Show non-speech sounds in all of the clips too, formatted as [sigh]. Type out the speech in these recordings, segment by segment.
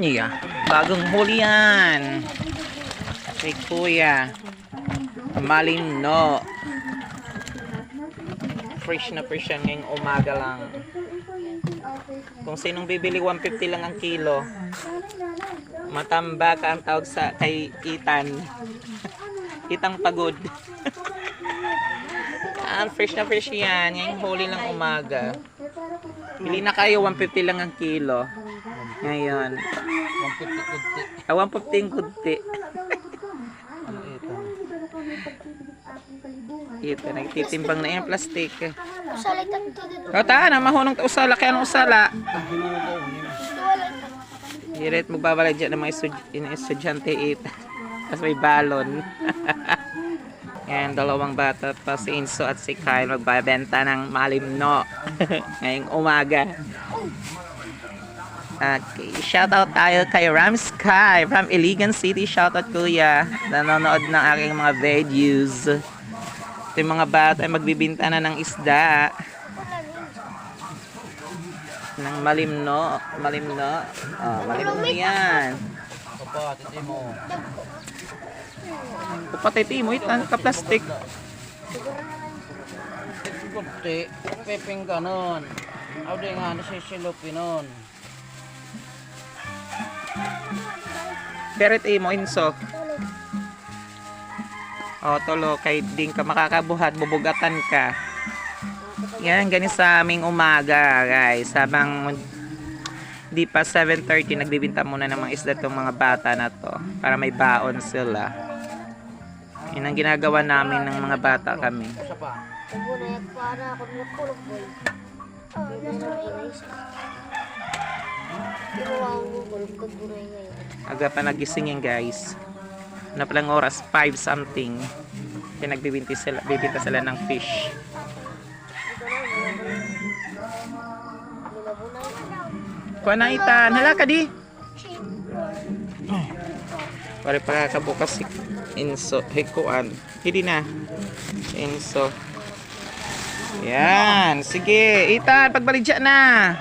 Iya, bagong huli yan. Kay Kuya. Malino. Fresh na fresh yan ngayong umaga lang. Kung sinong bibili 150 lang ang kilo. Matambak ang tawag sa kay Itan. [laughs] Itang pagod. [laughs] ah, fresh na fresh yan. Ngayong huli lang umaga. Bili na kayo, 150 lang ang kilo. Ngayon. 150 kunti. Ah, 150 yung kunti. Ano ito? Ito, nagtitimbang na yung plastic. Usalit ang ito dito. O, taan mahunong usala. Kaya anong usala? Hirit, magbabalay dyan ng mga estudyante it. [laughs] Tapos may balon. [laughs] Yan, dalawang bata pa si Inso at si Kyle magbabenta ng malimno [laughs] ngayong umaga. Okay, shoutout tayo kay Ram Sky from Iligan City. Shoutout kuya. Nanonood ng aking mga videos. Ito yung mga bata ay magbibinta na ng isda. Ng malimno. Malimno. Oh, malimno yan. Kapatid mo. Kupatiti mo itan ka plastic. Kunti. Pepeng ka nun. Aw di nga nasisilupin nun. Pero iti mo inso. O tolo kay din ka makakabuhat bubugatan ka. Yan ganun sa aming umaga guys. Habang di pa 7.30 nagbibinta muna ng mga isda tong mga bata na to para may baon sila. Yun ang ginagawa namin ng mga bata kami. Aga pa nagising yan guys. Na palang oras 5 something. Kaya nagbibinti sila, sila ng fish. Binabunay. Kuha na itan. Hala ka di. Pare pagkakabukas si Inso. Hikuan. Hindi na. Inso. Yan. Sige. Itan. Pagbaligya na.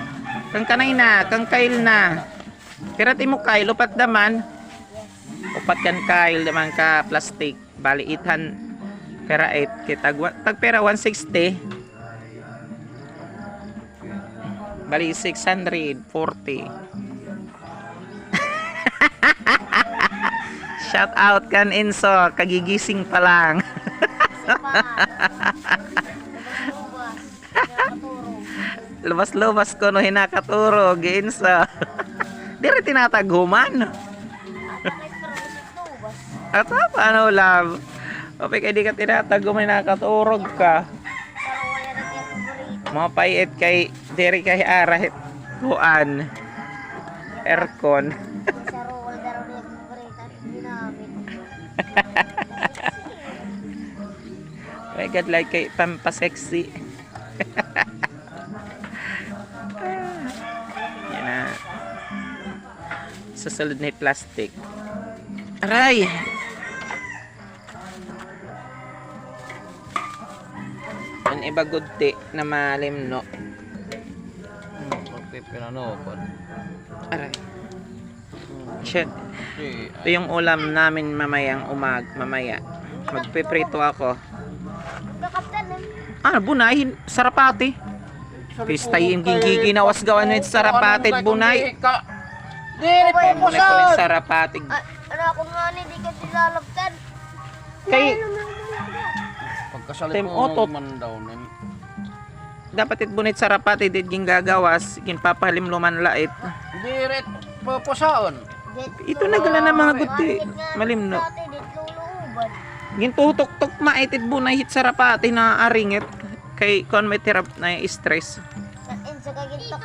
Kang kanay na. Kang kail na. Pirat mo kail. Upat naman. Upat kan kail naman ka plastic. Bali itan. Pera 8. Kita. Tag pera 160. Bali 640. [laughs] Shout out kan Inso, kagigising pa lang. [laughs] Lubas-lubas ko no hinakaturog, Inso. [laughs] Dire tinataguman. At paano love? O kay di ka tinataguman hinakaturog ka. Mga payet kay diri kay arahit kuan aircon. Sa. [laughs] My God, like kay pampasexy. [laughs] Yan na. Susunod na yung plastic. Aray! Ang iba gudti na malim no. Pagpipin ano. Pag. Aray. Shit. Si. Ito yung ulam namin mamayang umag, mamaya. Magpiprito ako. Na. Ah, bunay, sarapati. Pistay yung giginawas gawan ng sarapati, bunay. Dili po ko yung sarapati. Ah, ano ako nga ni, di ka silalagtan. Kay, Pagkasalit Tim mo otot. man daw. nin. dapat it bunit sarapati, dit ging gagawas, kin papahalim luman lait. Diret pupusaon. Ito na gala na mga guti. Malim no. Dati, di luluuban. Gin tutok-tok maitit bunay hit sarapati na aringit. Kay kon may tirap na stress. Sa kagintok.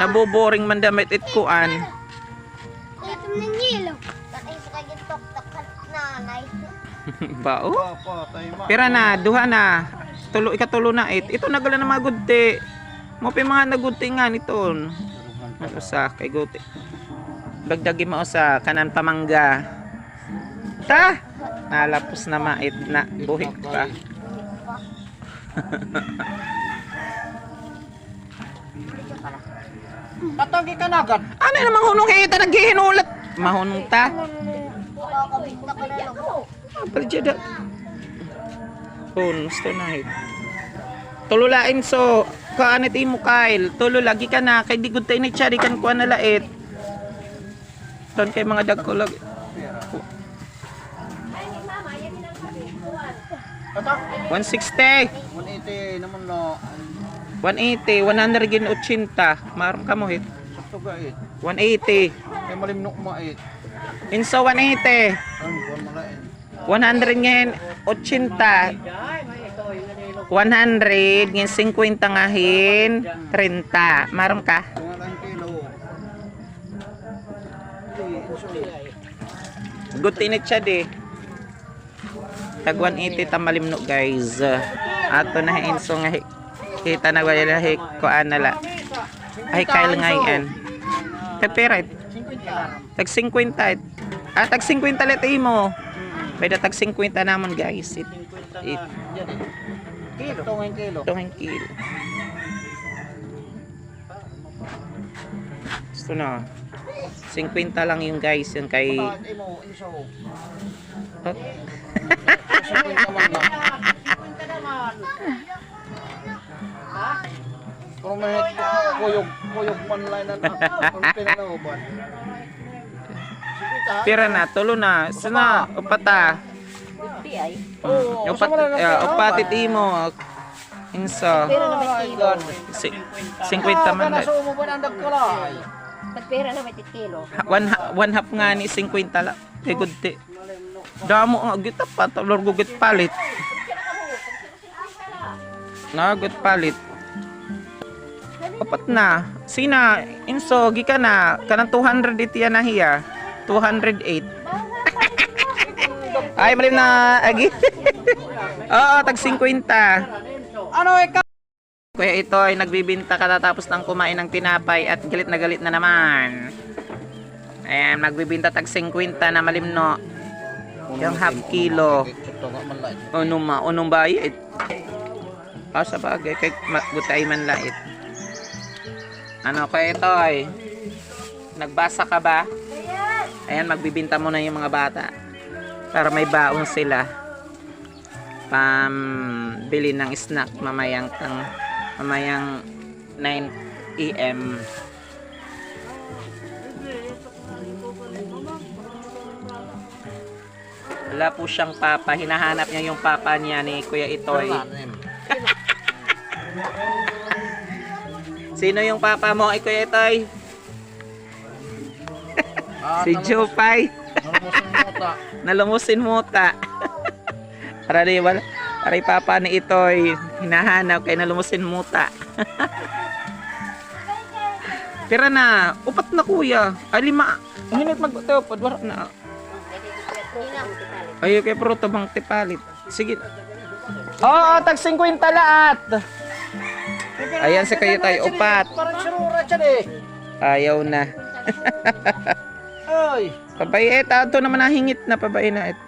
Naboboring man damit it kuan. Ito sa kagintok. Takat nanay. Bao? Ma. Pira na, duha na. Tulo, ikatulo na it. Ito na gala na mga gudti. Mo pa yung mga nagudti nga nito. Ano sa kay guti. Dagdagi mo sa kanan pamangga. Ta! Nalapos na mait na buhik pa. Tatagi ka na agad. Ano namang hunong hita naghihinulat? Mahunong ta. Kakabit na ka na lang. Paljada. Phone, gusto na hit. Tululain so, kaanit imo Kyle. Tulo lagi ka na kay di gud tay ni chari kan kuan na lait. Don kay mga dag ko lagi. Tatak. 160, 180 naman no. 180, 100 gin 80. Maram ka mo hit. Sakto ga it. 180. Kay malimnok mo it. Inso 180. Ang buwan mo lain. 100 ngayon 80. 100 ngayon 50 ngahin 30. Maram ka? Good tinit siya di. Tag 180 tamalimno guys. Ato na inso nga hi- kita na wala hi ko anala. Ay kail ngayon. Kapira. Tag 50. it. Ah tag 50 let imo. Pwede tag 50 naman guys. It, it, Yan eh. Kilo. Ang kilo. kilo. Gusto na. 50 lang yung guys yung kay? Oh. [laughs] Kung may kuyog, kuyog man line na [laughs] na. Pira na, tulo na. Sana, upata. Oo, Upat, uh, upatit imo. Inso. my God. Si, 50 man. Kana mo ba ang dagkalay? Pagpera na may kilo. One, one half nga ni 50 la. Kay good ti. Damo nga gita pa. Talor gugit palit. Na, good palit. Upat na. Sina, inso, gika na. Kanang 200 iti yan na hiya. 208. Ay, malim na. Agi. [laughs] Oo, tag 50. Ano ikaw? Kuya ito ay nagbibinta katatapos ng kumain ng tinapay at galit na galit na naman. Ayan, nagbibinta tag 50 na malimno. Yung half kilo. Unong ma, unong bayit. Ah, sa bagay, ma- gutay man lait. Ano kuya ito ay? Nagbasa ka ba? Ayan, magbibinta mo na yung mga bata. Para may baon sila. Pam bili ng snack mamayang tang mamayang 9 AM. Wala po siyang papa. Hinahanap niya yung papa niya ni Kuya Itoy. [laughs] Sino yung papa mo kay Kuya Itoy? Ah, Si Jopay. Nalumusin mo ta. Nalumusin mo ta. para di wala. Para papa ni Itoy hinahanap kay nalumusin mo ta. [laughs] Tira na, upat na kuya. Ay lima. Hinit magtupad, wala na. Ayo kay pro tabang tipalit. Sige. Oo, tag 50 laat. Ayan si kayo tayo, upat. Eh. Ayaw na. [laughs] Ay. Pabay, eh, tato naman nahingit na pabay na. Et.